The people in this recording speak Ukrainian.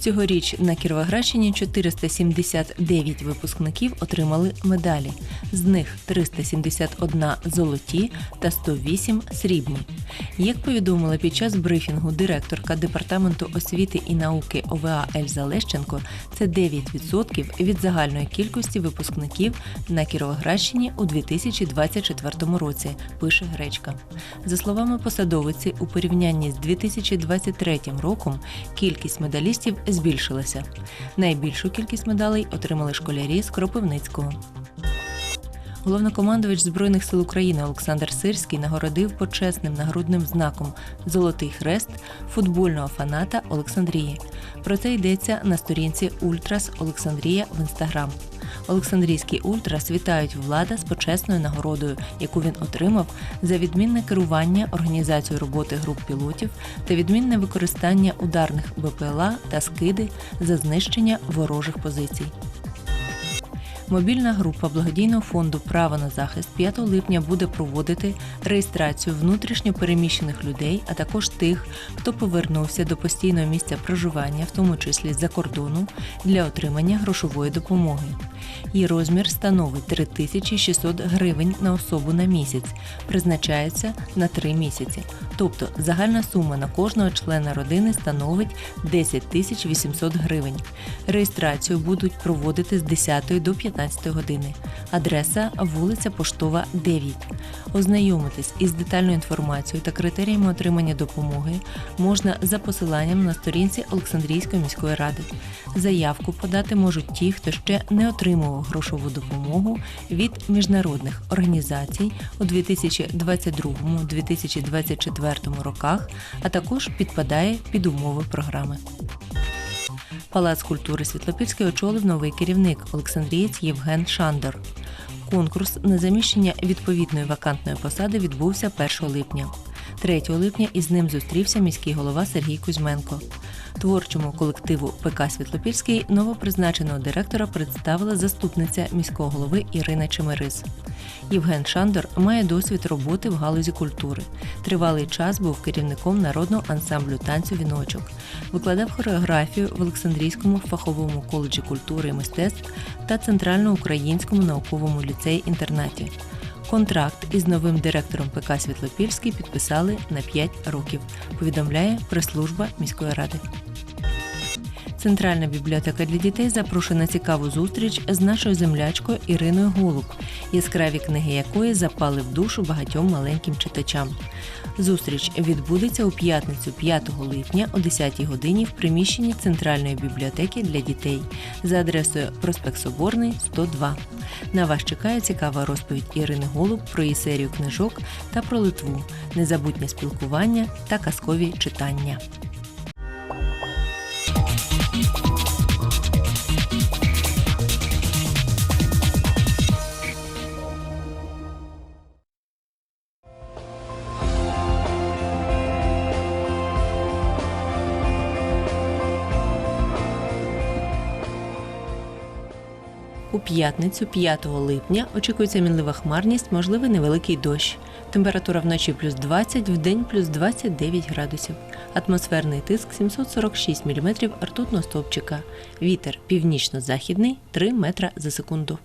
Цьогоріч на Кіровоградщині 479 випускників отримали медалі. З них 371 золоті та 108 срібні. Як повідомила під час брифінгу директорка департаменту освіти і науки ОВА Ельза Лещенко, це 9% від загальної кількості випускників на Кіровоградщині у 2024 році, пише Гречка. За словами посадовиці, у порівнянні з 2023 роком кількість медалістів збільшилася. Найбільшу кількість медалей отримали школярі з Кропивницького. Головнокомандувач Збройних сил України Олександр Сирський нагородив почесним нагрудним знаком Золотий хрест футбольного фаната Олександрії. Про це йдеться на сторінці Ультрас Олександрія в інстаграм. Олександрійські ультрас вітають влада з почесною нагородою, яку він отримав за відмінне керування організацією роботи груп пілотів та відмінне використання ударних БПЛА та скиди за знищення ворожих позицій. Мобільна група благодійного фонду Право на захист 5 липня буде проводити реєстрацію внутрішньо переміщених людей, а також тих, хто повернувся до постійного місця проживання, в тому числі з-за кордону, для отримання грошової допомоги. Її розмір становить 3600 гривень на особу на місяць, призначається на 3 місяці. Тобто загальна сума на кожного члена родини становить 10 тисяч 800 гривень. Реєстрацію будуть проводити з 10 до 15 години. Адреса вулиця Поштова, 9. Ознайомитись із детальною інформацією та критеріями отримання допомоги можна за посиланням на сторінці Олександрійської міської ради. Заявку подати можуть ті, хто ще не отримував грошову допомогу від міжнародних організацій у 2022-2024 роках, а також підпадає під умови програми. Палац культури Світлопільський очолив новий керівник Олександрієць Євген Шандор. Конкурс на заміщення відповідної вакантної посади відбувся 1 липня. 3 липня із ним зустрівся міський голова Сергій Кузьменко. Творчому колективу ПК Світлопільський новопризначеного директора представила заступниця міського голови Ірина Чемерис. Євген Шандор має досвід роботи в галузі культури. Тривалий час був керівником народного ансамблю танцю віночок. Викладав хореографію в Олександрійському фаховому коледжі культури і мистецтв та Центральноукраїнському науковому ліцеї-інтернаті. Контракт із новим директором ПК Світлопільський підписали на 5 років. Повідомляє прес-служба міської ради. Центральна бібліотека для дітей запрошує на цікаву зустріч з нашою землячкою Іриною Голуб, яскраві книги якої запали в душу багатьом маленьким читачам. Зустріч відбудеться у п'ятницю 5 липня о 10 годині в приміщенні Центральної бібліотеки для дітей за адресою Проспект Соборний, 102. На вас чекає цікава розповідь Ірини Голуб про її серію книжок та про Литву, незабутнє спілкування та казкові читання. У п'ятницю, 5 липня, очікується мінлива хмарність, можливий невеликий дощ. Температура вночі плюс 20, в день плюс 29 градусів. Атмосферний тиск 746 мм ртутного стовпчика. Вітер північно-західний 3 метра за секунду.